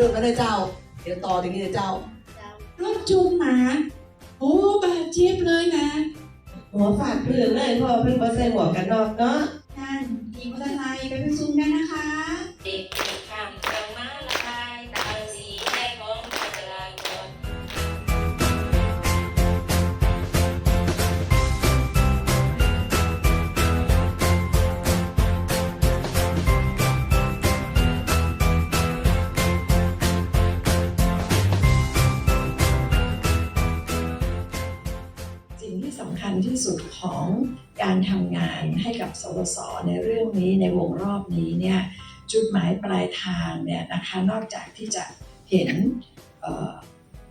วันนี้จะเริ่มแล้วนะเจ้า เดี๋ยวต่อถึงนี้นะเจ้ารถจูงหมา โอ้บาดเจ็บเลยนะ หัวฝาดเพื่อนเลยเพราะว่าเพิ่งมาใส่หมวกกันน็อกเนาะท่านขี่มอเตอร์ไซค์ไปประชุมกันนะคะานให้กับสวสในเรื่องนี้ในวงรอบนี้เนี่ยจุดหมายปลายทางเนี่ยนะคะนอกจากที่จะเห็นเ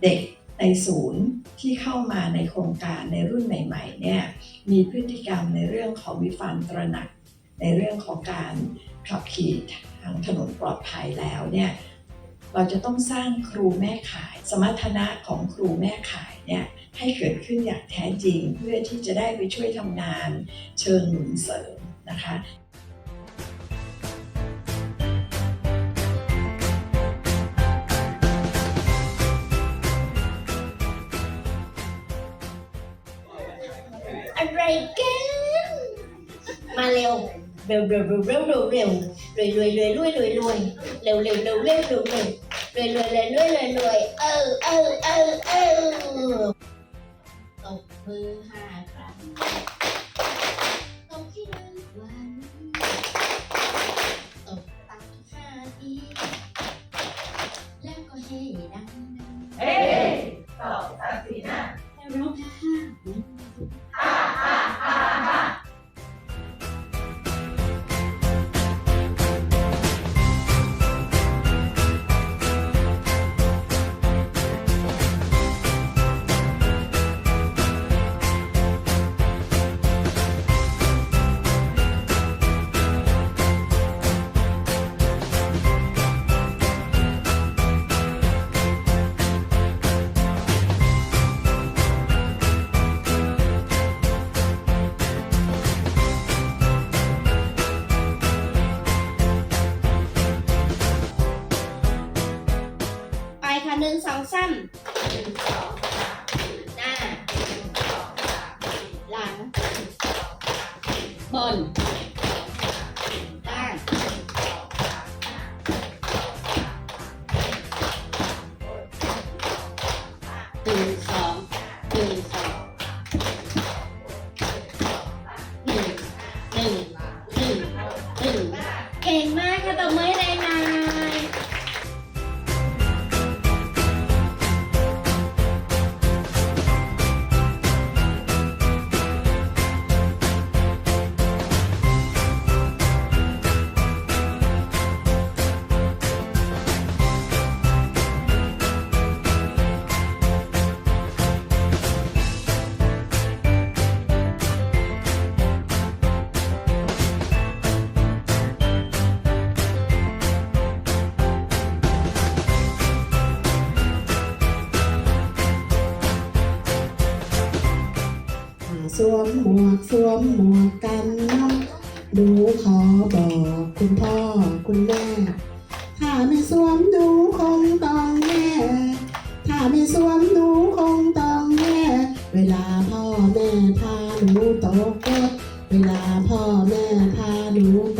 เด็กในศูนย์ที่เข้ามาในโครงการในรุ่นใหม่ๆเนี่ยมีพฤติกรรมในเรื่องของมีความตระหนัก ในเรื่องของการขับขี่ทางถนนปลอดภัยแล้วเนี่ย เราจะต้องสร้างครูแม่ขาย สมรรถนะของครูแม่ขายเนี่ยให้เกิดขึ้นอย่างแท้จริง เพื่อที่จะได้ไปช่วยทำงานเชิงหนุนเสริมนะคะอะไรกันมาเร็วเร็วเร็วเร็วเร็วเร็วเร็วรวยรวยรวยรวยรวยรวยเร็วเร็วเร็วเร็วเร็วเร็ว รวยรวยรวยรวยรวยรวยเออเออเออเออตบมือห้าครั้ง ค่ะหนึ่งสองสามหน้าหลังบนล่าง วมหมวกสวมหมวกกันน็อกดูขอบอกคุณพ่อคุณแม่ ถ้าไม่สวมดูคงต้องแม่ถ้าไม่สวมดูคงต้องแม่เวลาพ่อแม่พาหนูตกรถเวลาพ่อแม่พาหนูต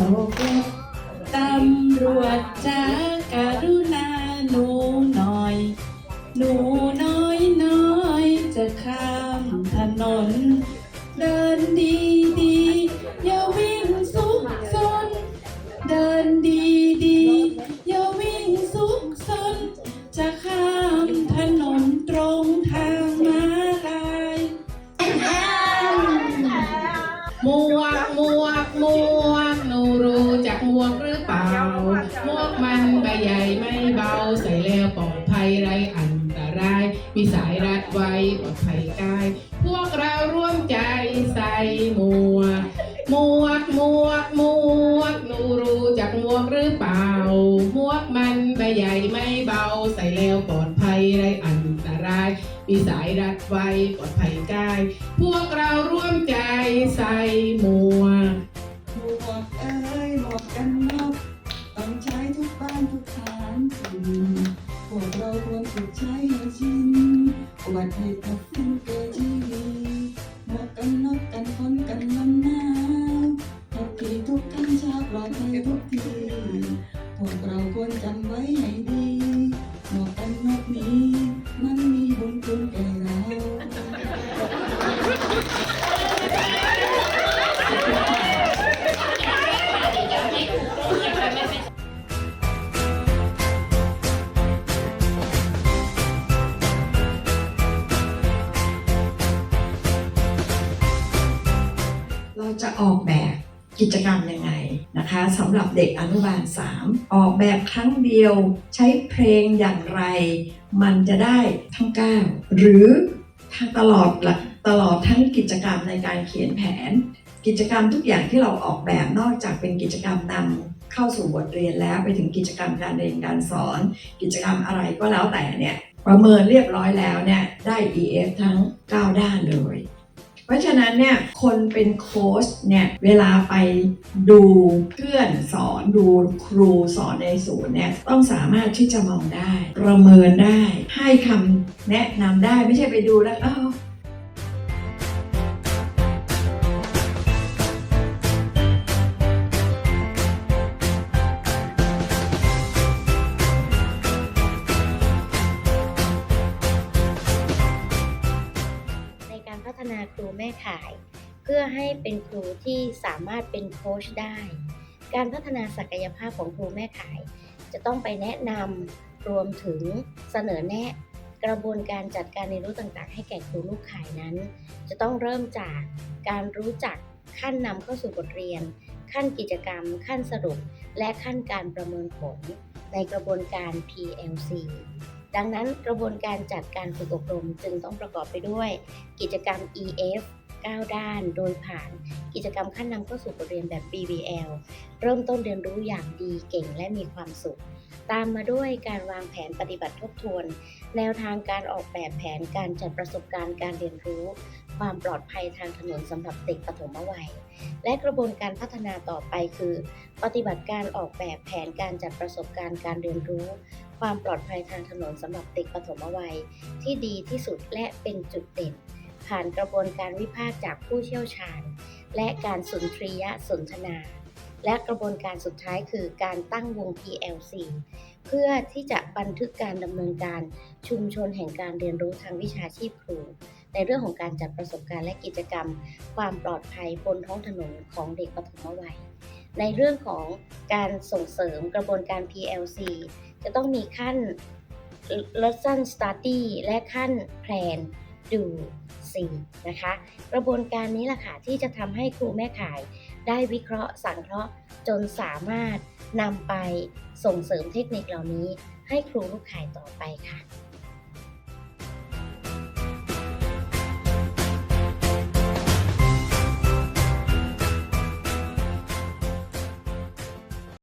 วหมวกเอ้ยหมวกกันน็อกต้องใช้ทุกบ้านทุกฐานสิ่งพวกเราควรฝึกใช้ให้ชินอุบัติเหตุกับสิ่งเกิดที่ดีหมวกกันน็อกกันฝนกันลมหนาวทุกที่ทุกขั้นเชาปลอดภัยทุกทีพวกเราควรจำ จะออกแบบกิจกรรมยังไงนะคะสำหรับเด็กอนุบาล 3 ออกแบบครั้งเดียวใช้เพลงอย่างไร มันจะได้ทั้งก้าวหรือทั้งตลอดละตลอดทั้งกิจกรรมในการเขียนแผน กิจกรรมทุกอย่างที่เราออกแบบนอกจากเป็นกิจกรรมนำเข้าสู่บทเรียนแล้วไปถึงกิจกรรมการเรียนการสอน กิจกรรมอะไรก็แล้วแต่เนี่ยประเมินเรียบร้อยแล้วเนี่ยได้ EF ทั้ง 9 ด้านเลย ราะฉะนั้นเนี่ยคนเป็นโค้ชเนี่ยเวลาไปดูเพื่อนสอนดูครูสอนในศูนย์เนี่ยต้องสามารถที่จะมองได้ ประเมินได้ ให้คำแนะนำได้ไม่ใช่ไปดูแล้วอ้า พื่อให้เป็นครูที่สามารถเป็นโค้ชได้ การพัฒนาศักยภาพของครูแม่ขาย จะต้องไปแนะนำรวมถึงเสนอแนะกระบวนการจัดการเรียนรู้ต่างๆ ให้แก่ครูลูกขายนั้น จะต้องเริ่มจากการรู้จักขั้นนำเข้าสู่บทเรียน ขั้นกิจกรรม ขั้นสรุป และขั้นการประเมินผล ในกระบวนการ PLC ดังนั้นกระบวนการจัดการฝึกอบรมจึงต้องประกอบไปด้วย กิจกรรม EF 9 ด้าน โดยผ่านกิจกรรมขั้นนำเข้าสู่บทเรียนแบบ BBL เริ่มต้นเรียนรู้อย่างดีเก่งและมีความสุข ตามมาด้วยการวางแผนปฏิบัติทบทวน แนวทางการออกแบบแผนการจัดประสบการณ์การเรียนรู้ ความปลอดภัยทางถนนสำหรับเด็กปฐมวัย และกระบวนการพัฒนาต่อไปคือ ปฏิบัติการออกแบบแผนการจัดประสบการณ์การเรียนรู้ความปลอดภัยทางถนนสำหรับเด็กปฐมวัย ที่ดีที่สุดและเป็นจุดเด่น ผ่านกระบวนการวิพากษ์จากผู้เชี่ยวชาญ และการสุนทรียสนทนา และกระบวนการสุดท้ายคือการตั้งวง PLC เพื่อที่จะบันทึกการดำเนินการชุมชนแห่งการเรียนรู้ทางวิชาชีพครู ในเรื่องของการจัดประสบการณ์และกิจกรรม ความปลอดภัยบนท้องถนนของเด็กปฐมวัย ในเรื่องของการส่งเสริมกระบวนการ PLC จะต้องมีขั้น lesson study และขั้น plan do see นะคะ กระบวนการนี้แหละค่ะที่จะทำให้ครูแม่ขายได้วิเคราะห์สังเคราะห์จนสามารถนำไปส่งเสริมเทคนิคเหล่านี้ให้ครูลูกขายต่อไปค่ะ